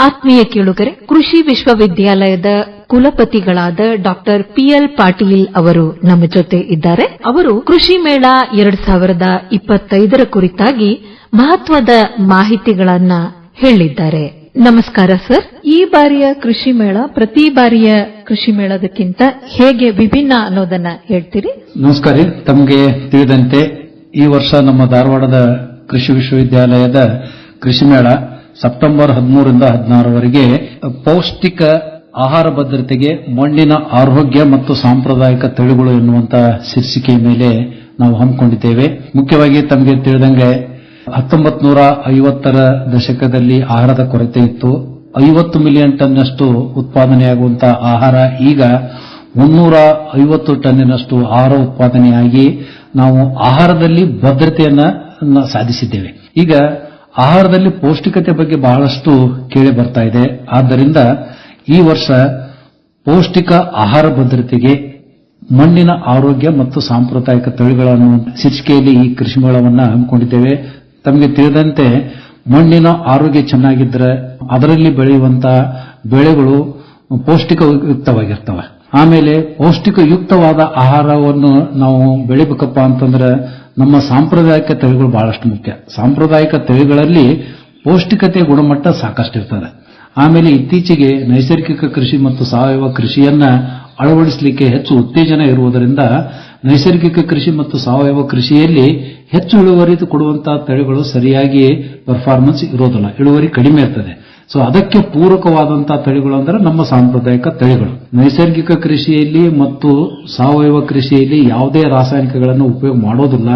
ಆತ್ಮೀಯ ಕೇಳುಗರೆ, ಕೃಷಿ ವಿಶ್ವವಿದ್ಯಾಲಯದ ಕುಲಪತಿಗಳಾದ ಡಾಕ್ಟರ್ ಪಿಎಲ್ ಪಾಟೀಲ್ ಅವರು ನಮ್ಮ ಜೊತೆ ಇದ್ದಾರೆ. ಅವರು ಕೃಷಿ ಮೇಳ ಎರಡ್ ಸಾವಿರದ ಇಪ್ಪತ್ತೈದರ ಕುರಿತಾಗಿ ಮಹತ್ವದ ಮಾಹಿತಿಗಳನ್ನ ಹೇಳಿದ್ದಾರೆ. ನಮಸ್ಕಾರ ಸರ್. ಈ ಬಾರಿಯ ಕೃಷಿ ಮೇಳ ಪ್ರತಿ ಬಾರಿಯ ಕೃಷಿ ಮೇಳದಕ್ಕಿಂತ ಹೇಗೆ ವಿಭಿನ್ನ ಅನ್ನೋದನ್ನ ಹೇಳ್ತೀರಿ? ನಮಸ್ಕಾರ. ತಮಗೆ ತಿಳಿದಂತೆ ಈ ವರ್ಷ ನಮ್ಮ ಧಾರವಾಡದ ಕೃಷಿ ವಿಶ್ವವಿದ್ಯಾಲಯದ ಕೃಷಿ ಮೇಳ ಸೆಪ್ಟೆಂಬರ್ ಹದಿಮೂರರಿಂದ ಹದಿನಾರವರೆಗೆ ಪೌಷ್ಟಿಕ ಆಹಾರ ಭದ್ರತೆಗೆ, ಮಣ್ಣಿನ ಆರೋಗ್ಯ ಮತ್ತು ಸಾಂಪ್ರದಾಯಿಕ ತಳಿಗಳು ಎನ್ನುವಂತಹ ಶೀರ್ಷಿಕೆಯ ಮೇಲೆ ನಾವು ಹಮ್ಮಿಕೊಂಡಿದ್ದೇವೆ. ಮುಖ್ಯವಾಗಿ ತಮಗೆ ತಿಳಿದಂಗೆ ಹತ್ತೊಂಬತ್ತು ನೂರ ಐವತ್ತರ ದಶಕದಲ್ಲಿ ಆಹಾರದ ಕೊರತೆ ಇತ್ತು. ಐವತ್ತು ಮಿಲಿಯನ್ ಟನ್ನಷ್ಟು ಉತ್ಪಾದನೆಯಾಗುವಂತಹ ಆಹಾರ ಈಗ ಮುನ್ನೂರ ಐವತ್ತು ಟನ್ನಿನಷ್ಟು ಆಹಾರ ಉತ್ಪಾದನೆಯಾಗಿ ನಾವು ಆಹಾರದಲ್ಲಿ ಭದ್ರತೆಯನ್ನು ಸಾಧಿಸಿದ್ದೇವೆ. ಈಗ ಆಹಾರದಲ್ಲಿ ಪೌಷ್ಟಿಕತೆ ಬಗ್ಗೆ ಬಹಳಷ್ಟು ಕೇಳಿ ಬರ್ತಾ ಇದೆ. ಆದ್ದರಿಂದ ಈ ವರ್ಷ ಪೌಷ್ಟಿಕ ಆಹಾರ ಭದ್ರತೆಗೆ ಮಣ್ಣಿನ ಆರೋಗ್ಯ ಮತ್ತು ಸಾಂಪ್ರದಾಯಿಕ ತಳಿಗಳನ್ನು ಶೀರ್ಷಿಕೆಯಲ್ಲಿ ಈ ಕೃಷಿ ಮೇಳವನ್ನು ಹಮ್ಮಿಕೊಂಡಿದ್ದೇವೆ. ತಮಗೆ ತಿಳಿದಂತೆ ಮಣ್ಣಿನ ಆರೋಗ್ಯ ಚೆನ್ನಾಗಿದ್ರೆ ಅದರಲ್ಲಿ ಬೆಳೆಯುವಂತಹ ಬೆಳೆಗಳು ಪೌಷ್ಟಿಕಯುಕ್ತವಾಗಿರ್ತವೆ. ಆಮೇಲೆ ಪೌಷ್ಟಿಕಯುಕ್ತವಾದ ಆಹಾರವನ್ನು ನಾವು ಬೆಳಿಬೇಕಪ್ಪ ಅಂತಂದ್ರೆ ನಮ್ಮ ಸಾಂಪ್ರದಾಯಿಕ ತಳಿಗಳು ಬಹಳಷ್ಟು ಮುಖ್ಯ. ಸಾಂಪ್ರದಾಯಿಕ ತಳಿಗಳಲ್ಲಿ ಪೌಷ್ಟಿಕತೆ ಗುಣಮಟ್ಟ ಸಾಕಷ್ಟು ಇರ್ತದೆ ಆಮೇಲೆ ಇತ್ತೀಚೆಗೆ ನೈಸರ್ಗಿಕ ಕೃಷಿ ಮತ್ತು ಸಾವಯವ ಕೃಷಿಯನ್ನ ಅಳವಡಿಸಲಿಕ್ಕೆ ಹೆಚ್ಚು ಉತ್ತೇಜನ ಇರುವುದರಿಂದ ನೈಸರ್ಗಿಕ ಕೃಷಿ ಮತ್ತು ಸಾವಯವ ಕೃಷಿಯಲ್ಲಿ ಹೆಚ್ಚು ಇಳುವರಿ ಕೊಡುವಂತಹ ತಳಿಗಳು ಸರಿಯಾಗಿ ಪರ್ಫಾರ್ಮೆನ್ಸ್ ಇರೋದಿಲ್ಲ. ಇಳುವರಿ ಕಡಿಮೆ ಇರ್ತದೆ ಸೊ ಅದಕ್ಕೆ ಪೂರಕವಾದಂತಹ ತಳಿಗಳು ಅಂದ್ರೆ ನಮ್ಮ ಸಾಂಪ್ರದಾಯಿಕ ತಳಿಗಳು. ನೈಸರ್ಗಿಕ ಕೃಷಿಯಲ್ಲಿ ಮತ್ತು ಸಾವಯವ ಕೃಷಿಯಲ್ಲಿ ಯಾವುದೇ ರಾಸಾಯನಿಕಗಳನ್ನು ಉಪಯೋಗ ಮಾಡೋದಿಲ್ಲ.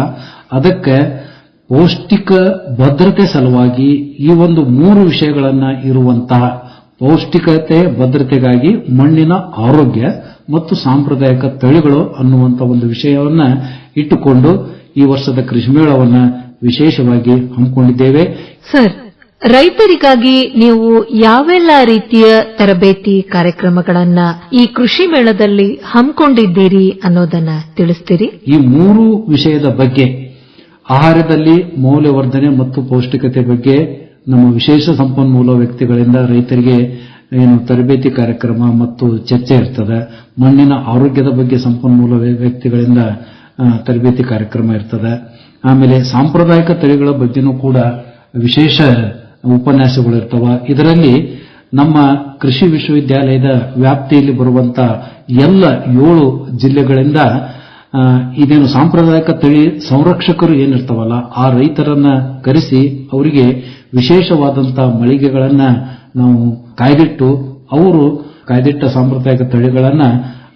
ಅದಕ್ಕೆ ಪೌಷ್ಟಿಕ ಭದ್ರತೆ ಸಲುವಾಗಿ ಈ ಒಂದು ಮೂರು ವಿಷಯಗಳನ್ನು ಇರುವಂತಹ ಪೌಷ್ಟಿಕತೆ, ಭದ್ರತೆಗಾಗಿ ಮಣ್ಣಿನ ಆರೋಗ್ಯ ಮತ್ತು ಸಾಂಪ್ರದಾಯಿಕ ತಳಿಗಳು ಅನ್ನುವಂತ ಒಂದು ವಿಷಯವನ್ನ ಇಟ್ಟುಕೊಂಡು ಈ ವರ್ಷದ ಕೃಷಿ ಮೇಳವನ್ನು ವಿಶೇಷವಾಗಿ ಹಮ್ಮಿಕೊಂಡಿದ್ದೇವೆ. ಸರ್ ರೈತರಿಗಾಗಿ ನೀವು ಯಾವೆಲ್ಲ ರೀತಿಯ ತರಬೇತಿ ಕಾರ್ಯಕ್ರಮಗಳನ್ನ ಈ ಕೃಷಿ ಮೇಳದಲ್ಲಿ ಹಮ್ಮಿಕೊಂಡಿದ್ದೀರಿ ಅನ್ನೋದನ್ನ ತಿಳಿಸ್ತೀರಿ? ಈ ಮೂರು ವಿಷಯದ ಬಗ್ಗೆ, ಆಹಾರದಲ್ಲಿ ಮೌಲ್ಯವರ್ಧನೆ ಮತ್ತು ಪೌಷ್ಟಿಕತೆ ಬಗ್ಗೆ ನಮ್ಮ ವಿಶೇಷ ಸಂಪನ್ಮೂಲ ವ್ಯಕ್ತಿಗಳಿಂದ ರೈತರಿಗೆ ಏನು ತರಬೇತಿ ಕಾರ್ಯಕ್ರಮ ಮತ್ತು ಚರ್ಚೆ ಇರ್ತದೆ. ಮಣ್ಣಿನ ಆರೋಗ್ಯದ ಬಗ್ಗೆ ಸಂಪನ್ಮೂಲ ವ್ಯಕ್ತಿಗಳಿಂದ ತರಬೇತಿ ಕಾರ್ಯಕ್ರಮ ಇರ್ತದೆ. ಆಮೇಲೆ ಸಾಂಪ್ರದಾಯಿಕ ತಳಿಗಳ ಬಗ್ಗೆನೂ ಕೂಡ ವಿಶೇಷ ಉಪನ್ಯಾಸಗಳು ಇರ್ತವ ಇದರಲ್ಲಿ ನಮ್ಮ ಕೃಷಿ ವಿಶ್ವವಿದ್ಯಾಲಯದ ವ್ಯಾಪ್ತಿಯಲ್ಲಿ ಬರುವಂತ ಎಲ್ಲ ಏಳು ಜಿಲ್ಲೆಗಳಿಂದ ಇದೇನು ಸಾಂಪ್ರದಾಯಿಕ ತಳಿ ಸಂರಕ್ಷಕರು ಏನಿರ್ತಾವಲ್ಲ, ಆ ರೈತರನ್ನ ಕರೆಸಿ ಅವರಿಗೆ ವಿಶೇಷವಾದಂತಹ ಮಳಿಗೆಗಳನ್ನ ನಾವು ಕಾಯ್ದಿಟ್ಟು, ಅವರು ಕಾಯ್ದಿಟ್ಟ ಸಾಂಪ್ರದಾಯಿಕ ತಳಿಗಳನ್ನ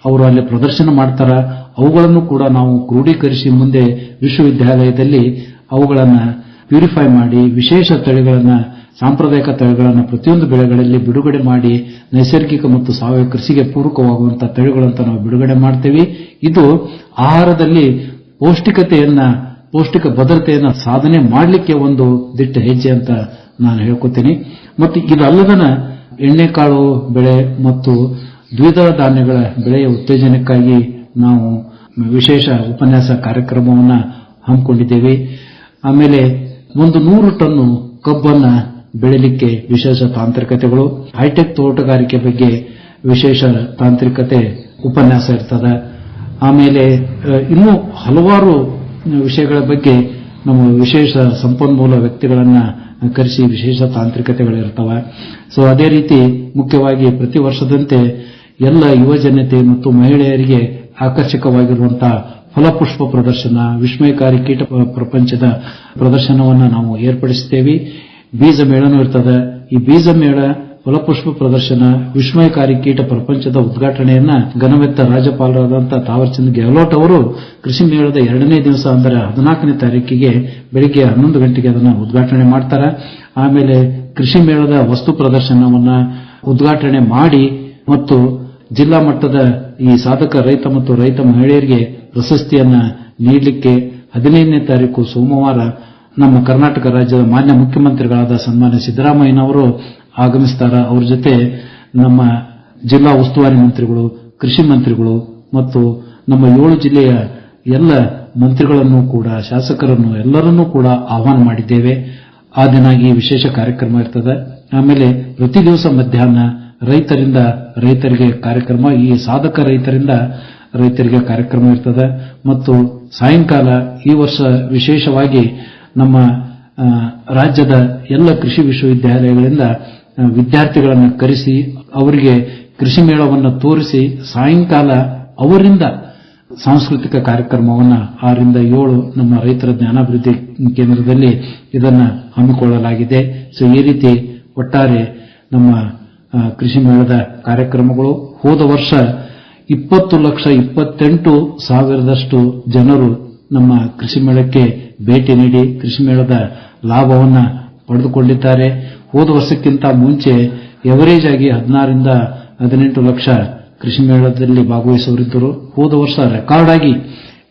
ಅವರು ಅಲ್ಲಿ ಪ್ರದರ್ಶನ ಮಾಡ್ತಾರ. ಅವುಗಳನ್ನು ಕೂಡ ನಾವು ಕ್ರೋಢೀಕರಿಸಿ ಮುಂದೆ ವಿಶ್ವವಿದ್ಯಾಲಯದಲ್ಲಿ ಅವುಗಳನ್ನು ಪ್ಯೂರಿಫೈ ಮಾಡಿ ವಿಶೇಷ ತಳಿಗಳನ್ನ ಸಾಂಪ್ರದಾಯಿಕ ತಳಿಗಳನ್ನು ಪ್ರತಿಯೊಂದು ಬೆಳೆಗಳಲ್ಲಿ ಬಿಡುಗಡೆ ಮಾಡಿ ನೈಸರ್ಗಿಕ ಮತ್ತು ಸಾವಯವ ಕೃಷಿಗೆ ಪೂರಕವಾಗುವಂತಹ ತಳಿಗಳಂತ ನಾವು ಬಿಡುಗಡೆ ಮಾಡ್ತೇವೆ. ಇದು ಆಹಾರದಲ್ಲಿ ಪೌಷ್ಟಿಕತೆಯನ್ನ, ಪೌಷ್ಟಿಕ ಭದ್ರತೆಯನ್ನ ಸಾಧನೆ ಮಾಡಲಿಕ್ಕೆ ಒಂದು ದಿಟ್ಟ ಹೆಜ್ಜೆ ಅಂತ ನಾನು ಹೇಳ್ಕೊತೀನಿ. ಮತ್ತು ಇದಲ್ಲದನ ಎಣ್ಣೆಕಾಳು ಬೆಳೆ ಮತ್ತು ದ್ವಿದಳ ಧಾನ್ಯಗಳ ಬೆಳೆಯ ಉತ್ತೇಜನಕ್ಕಾಗಿ ನಾವು ವಿಶೇಷ ಉಪನ್ಯಾಸ ಕಾರ್ಯಕ್ರಮವನ್ನು ಹಮ್ಮಿಕೊಂಡಿದ್ದೇವೆ. ಆಮೇಲೆ ಒಂದು ನೂರು ಟನ್ನು ಕಬ್ಬನ್ನ ಬೆಳಿಲಿಕ್ಕೆ ವಿಶೇಷ ತಾಂತ್ರಿಕತೆಗಳು. ಹೈಟೆಕ್ ತೋಟಗಾರಿಕೆ ಬಗ್ಗೆ ವಿಶೇಷ ತಾಂತ್ರಿಕತೆ ಉಪನ್ಯಾಸ ಇರ್ತದೆ. ಆಮೇಲೆ ಇನ್ನೂ ಹಲವಾರು ವಿಷಯಗಳ ಬಗ್ಗೆ ನಮ್ಮ ವಿಶೇಷ ಸಂಪನ್ಮೂಲ ವ್ಯಕ್ತಿಗಳನ್ನ ಕರೆಸಿ ವಿಶೇಷ ತಾಂತ್ರಿಕತೆಗಳಿರ್ತವೆ. ಸೊ ಅದೇ ರೀತಿ ಮುಖ್ಯವಾಗಿ ಪ್ರತಿ ವರ್ಷದಂತೆ ಎಲ್ಲ ಯುವ ಜನತೆ ಮತ್ತು ಮಹಿಳೆಯರಿಗೆ ಆಕರ್ಷಕವಾಗಿರುವಂತಹ ಫಲಪುಷ್ಪ ಪ್ರದರ್ಶನ, ವಿಸ್ಮಯಕಾರಿ ಕೀಟ ಪ್ರಪಂಚದ ಪ್ರದರ್ಶನವನ್ನು ನಾವು ಏರ್ಪಡಿಸುತ್ತೇವೆ. ಬೀಜ ಮೇಳನೂ ಇರ್ತದೆ. ಈ ಬೀಜ ಮೇಳ ಫಲಪುಷ್ಪ ಪ್ರದರ್ಶನ, ವಿಸ್ಮಯಕಾರಿ ಕೀಟ ಪ್ರಪಂಚದ ಉದ್ಘಾಟನೆಯನ್ನ ಘನವೆತ್ತ ರಾಜ್ಯಪಾಲರಾದಂತಹ ತಾವರ್ಚಂದ್ ಗೆಹ್ಲೋಟ್ ಅವರು ಕೃಷಿ ಮೇಳದ ಎರಡನೇ ದಿವಸ ಅಂದರೆ ಹದಿನಾಲ್ಕನೇ ತಾರೀಕಿಗೆ ಬೆಳಿಗ್ಗೆ ಹನ್ನೊಂದು ಗಂಟೆಗೆ ಅದನ್ನ ಉದ್ಘಾಟನೆ ಮಾಡ್ತಾರೆ. ಆಮೇಲೆ ಕೃಷಿ ಮೇಳದ ವಸ್ತು ಪ್ರದರ್ಶನವನ್ನ ಉದ್ಘಾಟನೆ ಮಾಡಿ ಮತ್ತು ಜಿಲ್ಲಾ ಮಟ್ಟದ ಈ ಸಾಧಕ ರೈತ ಮತ್ತು ರೈತ ಮಹಿಳೆಯರಿಗೆ ಪ್ರಶಸ್ತಿಯನ್ನ ನೀಡಲಿಕ್ಕೆ ಹದಿನೈದನೇ ತಾರೀಕು ಸೋಮವಾರ ನಮ್ಮ ಕರ್ನಾಟಕ ರಾಜ್ಯದ ಮಾನ್ಯ ಮುಖ್ಯಮಂತ್ರಿಗಳಾದ ಸನ್ಮಾನ್ಯ ಸಿದ್ದರಾಮಯ್ಯನವರು ಆಗಮಿಸ್ತಾರ. ಅವ್ರ ಜೊತೆ ನಮ್ಮ ಜಿಲ್ಲಾ ಉಸ್ತುವಾರಿ ಮಂತ್ರಿಗಳು, ಕೃಷಿ ಮಂತ್ರಿಗಳು ಮತ್ತು ನಮ್ಮ ಏಳು ಜಿಲ್ಲೆಯ ಎಲ್ಲ ಮಂತ್ರಿಗಳನ್ನು ಕೂಡ, ಶಾಸಕರನ್ನು ಎಲ್ಲರನ್ನೂ ಕೂಡ ಆಹ್ವಾನ ಮಾಡಿದ್ದೇವೆ. ಆ ದಿನ ಈ ವಿಶೇಷ ಕಾರ್ಯಕ್ರಮ ಇರ್ತದೆ. ಆಮೇಲೆ ಪ್ರತಿ ದಿವಸ ಮಧ್ಯಾಹ್ನ ರೈತರಿಂದ ರೈತರಿಗೆ ಕಾರ್ಯಕ್ರಮ, ಈ ಸಾಧಕ ರೈತರಿಂದ ರೈತರಿಗೆ ಕಾರ್ಯಕ್ರಮ ಇರ್ತದೆ. ಮತ್ತು ಸಾಯಂಕಾಲ ಈ ವರ್ಷ ವಿಶೇಷವಾಗಿ ನಮ್ಮ ರಾಜ್ಯದ ಎಲ್ಲ ಕೃಷಿ ವಿಶ್ವವಿದ್ಯಾಲಯಗಳಿಂದ ವಿದ್ಯಾರ್ಥಿಗಳನ್ನು ಕರೆಸಿ, ಅವರಿಗೆ ಕೃಷಿ ಮೇಳವನ್ನು ತೋರಿಸಿ, ಸಾಯಂಕಾಲ ಅವರಿಂದ ಸಾಂಸ್ಕೃತಿಕ ಕಾರ್ಯಕ್ರಮವನ್ನು ಆರಿಂದ ಏಳು ನಮ್ಮ ರೈತರ ಜ್ಞಾನಾಭಿವೃದ್ಧಿ ಕೇಂದ್ರದಲ್ಲಿ ಇದನ್ನು ಹಮ್ಮಿಕೊಳ್ಳಲಾಗಿದೆ. ಸೊ ಈ ರೀತಿ ಒಟ್ಟಾರೆ ನಮ್ಮ ಕೃಷಿ ಮೇಳದ ಕಾರ್ಯಕ್ರಮಗಳು ಹೋದ ವರ್ಷ ಇಪ್ಪತ್ತು ಲಕ್ಷ ಇಪ್ಪತ್ತೆಂಟು ಸಾವಿರದಷ್ಟು ಜನರು ನಮ್ಮ ಕೃಷಿ ಮೇಳಕ್ಕೆ ಭೇಟಿ ನೀಡಿ ಕೃಷಿ ಮೇಳದ ಲಾಭವನ್ನ ಪಡೆದುಕೊಂಡಿದ್ದಾರೆ ಹೋದ ವರ್ಷಕ್ಕಿಂತ ಮುಂಚೆ ಎವರೇಜ್ ಆಗಿ ಹದಿನಾರರಿಂದ ಹದಿನೆಂಟು ಲಕ್ಷ ಕೃಷಿ ಮೇಳದಲ್ಲಿ ಭಾಗವಹಿಸುವರಿದ್ದರು ಹೋದ ವರ್ಷ ರೆಕಾರ್ಡ್ ಆಗಿ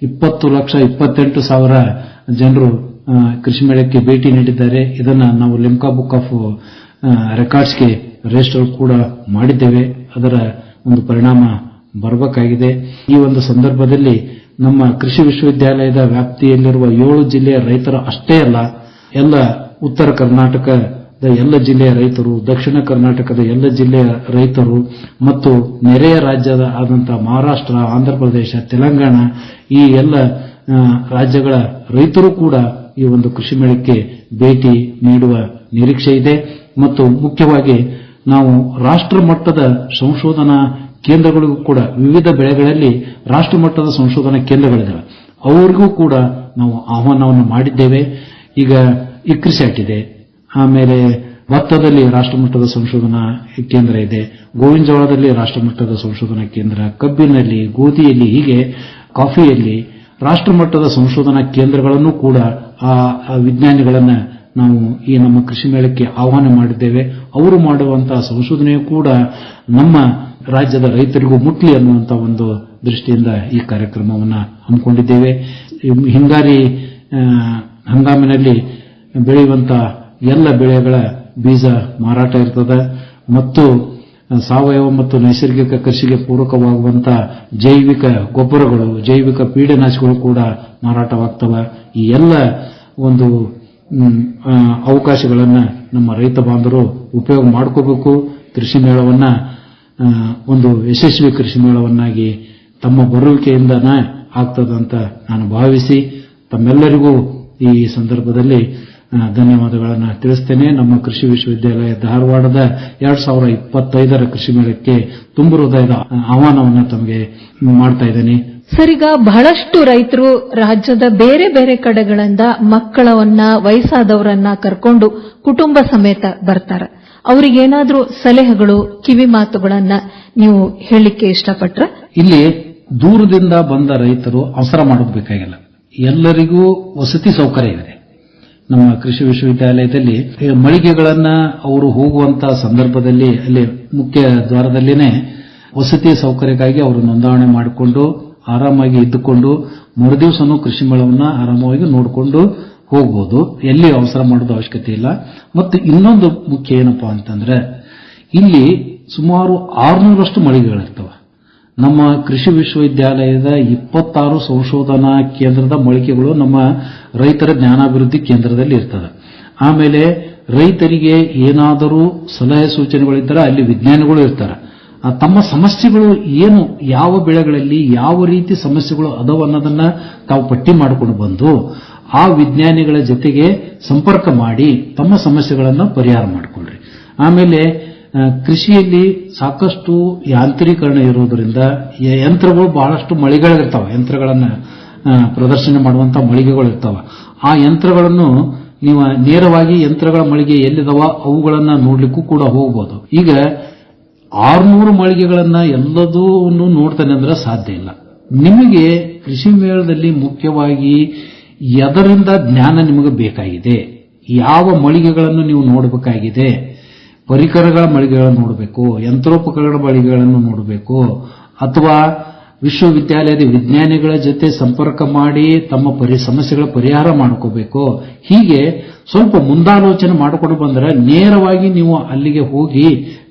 ಇಪ್ಪತ್ತು ಲಕ್ಷ ಇಪ್ಪತ್ತೆಂಟು ಸಾವಿರ ಜನರು ಕೃಷಿ ಮೇಳಕ್ಕೆ ಭೇಟಿ ನೀಡಿದ್ದಾರೆ. ಇದನ್ನು ನಾವು ಲಿಮ್ಕಾ ಬುಕ್ ಆಫ್ ರೆಕಾರ್ಡ್ಸ್ಗೆ ರಿಜಿಸ್ಟರ್ ಕೂಡ ಮಾಡಿದ್ದೇವೆ. ಅದರ ಒಂದು ಪರಿಣಾಮ ಬರಬೇಕಾಗಿದೆ. ಈ ಒಂದು ಸಂದರ್ಭದಲ್ಲಿ ನಮ್ಮ ಕೃಷಿ ವಿಶ್ವವಿದ್ಯಾಲಯದ ವ್ಯಾಪ್ತಿಯಲ್ಲಿರುವ ಏಳು ಜಿಲ್ಲೆಯ ರೈತರ ಅಷ್ಟೇ ಅಲ್ಲ, ಎಲ್ಲ ಉತ್ತರ ಕರ್ನಾಟಕದ ಎಲ್ಲ ಜಿಲ್ಲೆಯ ರೈತರು, ದಕ್ಷಿಣ ಕರ್ನಾಟಕದ ಎಲ್ಲ ಜಿಲ್ಲೆಯ ರೈತರು ಮತ್ತು ನೆರೆಯ ರಾಜ್ಯದ ಆದಂತಹ ಮಹಾರಾಷ್ಟ್ರ, ಆಂಧ್ರಪ್ರದೇಶ, ತೆಲಂಗಾಣ ಈ ಎಲ್ಲ ರಾಜ್ಯಗಳ ರೈತರು ಕೂಡ ಈ ಒಂದು ಕೃಷಿ ಮೇಳಕ್ಕೆ ಭೇಟಿ ನೀಡುವ ನಿರೀಕ್ಷೆ ಇದೆ. ಮತ್ತು ಮುಖ್ಯವಾಗಿ ನಾವು ರಾಷ್ಟ್ರ ಮಟ್ಟದ ಸಂಶೋಧನಾ ಕೇಂದ್ರಗಳಿಗೂ ಕೂಡ ವಿವಿಧ ಬೆಳೆಗಳಲ್ಲಿ ರಾಷ್ಟ್ರಮಟ್ಟದ ಸಂಶೋಧನಾ ಕೇಂದ್ರಗಳಿದ್ದಾವೆ ಅವರಿಗೂ ಕೂಡ ನಾವು ಆಹ್ವಾನವನ್ನು ಮಾಡಿದ್ದೇವೆ. ಈಗ ಇಕ್ರಿಸ್ಯಾಟ್ ಇದೆ. ಆಮೇಲೆ ಭತ್ತದಲ್ಲಿ ರಾಷ್ಟ್ರಮಟ್ಟದ ಸಂಶೋಧನಾ ಕೇಂದ್ರ ಇದೆ. ಗೋವಿನ ಜೋಳದಲ್ಲಿ ರಾಷ್ಟ್ರಮಟ್ಟದ ಸಂಶೋಧನಾ ಕೇಂದ್ರ, ಕಬ್ಬಿನಲ್ಲಿ, ಗೋಧಿಯಲ್ಲಿ ಹೀಗೆ, ಕಾಫಿಯಲ್ಲಿ ರಾಷ್ಟ್ರಮಟ್ಟದ ಸಂಶೋಧನಾ ಕೇಂದ್ರಗಳನ್ನು ಕೂಡ ಆ ಆ ವಿಜ್ಞಾನಿಗಳನ್ನ ನಾವು ಈ ನಮ್ಮ ಕೃಷಿ ಮೇಳಕ್ಕೆ ಆಹ್ವಾನ ಮಾಡಿದ್ದೇವೆ. ಅವರು ಮಾಡುವಂತಹ ಸಂಶೋಧನೆಯು ಕೂಡ ನಮ್ಮ ರಾಜ್ಯದ ರೈತರಿಗೂ ಮುಟ್ಲಿ ಅನ್ನುವಂತ ಒಂದು ದೃಷ್ಟಿಯಿಂದ ಈ ಕಾರ್ಯಕ್ರಮವನ್ನು ಹಮ್ಮಿಕೊಂಡಿದ್ದೇವೆ. ಹಿಂಗಾರಿ ಹಂಗಾಮಿನಲ್ಲಿ ಬೆಳೆಯುವಂತ ಎಲ್ಲ ಬೆಳೆಗಳ ಬೀಜ ಮಾರಾಟ ಇರ್ತದೆ ಮತ್ತು ಸಾವಯವ ಮತ್ತು ನೈಸರ್ಗಿಕ ಕೃಷಿಗೆ ಪೂರಕವಾಗುವಂತಹ ಜೈವಿಕ ಗೊಬ್ಬರಗಳು, ಜೈವಿಕ ಪೀಡನಾಶಗಳು ಕೂಡ ಮಾರಾಟವಾಗ್ತವೆ. ಈ ಎಲ್ಲ ಒಂದು ಅವಕಾಶಗಳನ್ನ ನಮ್ಮ ರೈತ ಬಾಂಧವರು ಉಪಯೋಗ ಮಾಡ್ಕೋಬೇಕು. ಕೃಷಿ ಮೇಳವನ್ನ ಒಂದು ಯಶಸ್ವಿ ಕೃಷಿ ಮೇಳವನ್ನಾಗಿ ತಮ್ಮ ಬರುವಿಕೆಯಿಂದನೇ ಆಗ್ತದಂತ ನಾನು ಭಾವಿಸಿ ತಮ್ಮೆಲ್ಲರಿಗೂ ಈ ಸಂದರ್ಭದಲ್ಲಿ ಧನ್ಯವಾದಗಳನ್ನು ತಿಳಿಸ್ತೇನೆ. ನಮ್ಮ ಕೃಷಿ ವಿಶ್ವವಿದ್ಯಾಲಯ ಧಾರವಾಡದ ಎರಡ್ ಸಾವಿರ ಇಪ್ಪತ್ತೈದರ ಕೃಷಿ ಮೇಳಕ್ಕೆ ತುಂಬ ಹೃದಯದ ಆಹ್ವಾನವನ್ನು ತಮಗೆ ಮಾಡ್ತಾ ಇದ್ದೇನೆ. ಸರಿಗ ಬಹಳಷ್ಟು ರೈತರು ರಾಜ್ಯದ ಬೇರೆ ಬೇರೆ ಕಡೆಗಳಿಂದ ಮಕ್ಕಳವನ್ನ, ವಯಸ್ಸಾದವರನ್ನ ಕರ್ಕೊಂಡು ಕುಟುಂಬ ಸಮೇತ ಬರ್ತಾರೆ. ಅವರಿಗೇನಾದ್ರೂ ಸಲಹೆಗಳು, ಕಿವಿ ಮಾತುಗಳನ್ನ ನೀವು ಹೇಳಲಿಕ್ಕೆ ಇಷ್ಟಪಟ್ರ? ಇಲ್ಲಿ ದೂರದಿಂದ ಬಂದ ರೈತರು ಅವಸರ ಮಾಡಬೇಕಾಗಿಲ್ಲ ಬೇಕಾಗಿಲ್ಲ ಎಲ್ಲರಿಗೂ ವಸತಿ ಸೌಕರ್ಯ ಇದೆ. ನಮ್ಮ ಕೃಷಿ ವಿಶ್ವವಿದ್ಯಾಲಯದಲ್ಲಿ ಮಳಿಗೆಗಳನ್ನ ಅವರು ಹೋಗುವಂತಹ ಸಂದರ್ಭದಲ್ಲಿ ಅಲ್ಲಿ ಮುಖ್ಯ ದ್ವಾರದಲ್ಲಿನೇ ವಸತಿ ಸೌಕರ್ಯಕ್ಕಾಗಿ ಅವರು ನೋಂದಾವಣೆ ಮಾಡಿಕೊಂಡು ಆರಾಮಾಗಿ ಇದ್ದುಕೊಂಡು ಮರುದಿವಸನೂ ಕೃಷಿ ಮೇಳವನ್ನ ಆರಾಮವಾಗಿ ನೋಡಿಕೊಂಡು ಹೋಗ್ಬೋದು. ಎಲ್ಲಿ ಅವಸರ ಮಾಡೋದು ಅವಶ್ಯಕತೆ ಇಲ್ಲ. ಮತ್ತು ಇನ್ನೊಂದು ಮುಖ್ಯ ಏನಪ್ಪ ಅಂತಂದ್ರೆ, ಇಲ್ಲಿ ಸುಮಾರು ಆರುನೂರಷ್ಟು ಮಳಿಗೆಗಳಿರ್ತವೆ. ನಮ್ಮ ಕೃಷಿ ವಿಶ್ವವಿದ್ಯಾಲಯದ ಇಪ್ಪತ್ತಾರು ಸಂಶೋಧನಾ ಕೇಂದ್ರದ ಮಳಿಗೆಗಳು ನಮ್ಮ ರೈತರ ಜ್ಞಾನಾಭಿವೃದ್ಧಿ ಕೇಂದ್ರದಲ್ಲಿ ಇರ್ತದೆ. ಆಮೇಲೆ ರೈತರಿಗೆ ಏನಾದರೂ ಸಲಹೆ ಸೂಚನೆಗಳಿದ್ದರೆ ಅಲ್ಲಿ ವಿಜ್ಞಾನಿಗಳು ಇರ್ತಾರೆ. ತಮ್ಮ ಸಮಸ್ಯೆಗಳು ಏನು, ಯಾವ ಬೆಳೆಗಳಲ್ಲಿ ಯಾವ ರೀತಿ ಸಮಸ್ಯೆಗಳು ಅದಾವ ಅನ್ನೋದನ್ನ ತಾವು ಪಟ್ಟಿ ಮಾಡಿಕೊಂಡು ಬಂದು, ಆ ವಿಜ್ಞಾನಿಗಳ ಜೊತೆಗೆ ಸಂಪರ್ಕ ಮಾಡಿ ತಮ್ಮ ಸಮಸ್ಯೆಗಳನ್ನು ಪರಿಹಾರ ಮಾಡಿಕೊಳ್ಳ್ರಿ ಆಮೇಲೆ ಕೃಷಿಯಲ್ಲಿ ಸಾಕಷ್ಟು ಯಾಂತ್ರೀಕರಣ ಇರುವುದರಿಂದ ಯ- ಯಂತ್ರಗಳು ಬಹಳಷ್ಟು ಮಳಿಗಳಿರ್ತಾವೆ ಯಂತ್ರಗಳನ್ನ ಪ್ರದರ್ಶನ ಮಾಡುವಂತ ಮಳಿಗೆಗಳು ಇರ್ತಾವೆ ಆ ಯಂತ್ರಗಳನ್ನು ನೀವು ನೇರವಾಗಿ ಯಂತ್ರಗಳ ಮಳಿಗೆ ಎಲ್ಲಿದಾವ ಅವುಗಳನ್ನ ನೋಡ್ಲಿಕ್ಕೂ ಕೂಡ ಹೋಗ್ಬೋದು. ಈಗ ಆರ್ನೂರು ಮಳಿಗೆಗಳನ್ನು ಎಲ್ಲದನ್ನು ನೋಡ್ತಾನೆ ಅಂದ್ರೆ ಸಾಧ್ಯ ಇಲ್ಲ. ನಿಮಗೆ ಕೃಷಿ ಮೇಳದಲ್ಲಿ ಮುಖ್ಯವಾಗಿ ಎದರಿಂದ ಜ್ಞಾನ ನಿಮಗೆ ಬೇಕಾಗಿದೆ, ಯಾವ ಮಳಿಗೆಗಳನ್ನು ನೀವು ನೋಡಬೇಕಾಗಿದೆ, ಪರಿಕರಗಳ ಮಳಿಗೆಗಳನ್ನು ನೋಡಬೇಕು, ಯಂತ್ರೋಪಕರಣ ಮಳಿಗೆಗಳನ್ನು ನೋಡಬೇಕು, ಅಥವಾ ವಿಶ್ವವಿದ್ಯಾಲಯದ ವಿಜ್ಞಾನಿಗಳ ಜೊತೆ ಸಂಪರ್ಕ ಮಾಡಿ ತಮ್ಮ ಪರಿ, ಸಮಸ್ಯೆಗಳ ಪರಿಹಾರ ಮಾಡ್ಕೋಬೇಕು. ಹೀಗೆ ಸ್ವಲ್ಪ ಮುಂದಾಲೋಚನೆ ಮಾಡಿಕೊಂಡು ಬಂದರೆ ನೇರವಾಗಿ ನೀವು ಅಲ್ಲಿಗೆ ಹೋಗಿ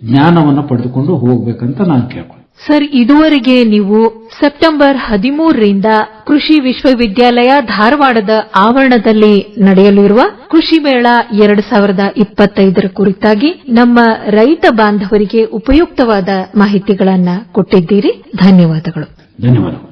ಜ್ಞಾನವನ್ನು ಪಡೆದುಕೊಂಡು ಹೋಗ್ಬೇಕಂತ ನಾನು ಕೇಳ್ಕೊಂಡು ಸರ್, ಇದುವರೆಗೆ ನೀವು ಸೆಪ್ಟೆಂಬರ್ ಹದಿಮೂರರಿಂದ ಕೃಷಿ ವಿಶ್ವವಿದ್ಯಾಲಯ ಧಾರವಾಡದ ಆವರಣದಲ್ಲಿ ನಡೆಯಲಿರುವ ಕೃಷಿ ಮೇಳ ಎರಡು ಸಾವಿರದ ಇಪ್ಪತ್ತೈದರ ಕುರಿತಾಗಿ ನಮ್ಮ ರೈತ ಬಾಂಧವರಿಗೆ ಉಪಯುಕ್ತವಾದ ಮಾಹಿತಿಗಳನ್ನು ಕೊಟ್ಟಿದ್ದೀರಿ. ಧನ್ಯವಾದಗಳು. ಧನ್ಯವಾದಗಳು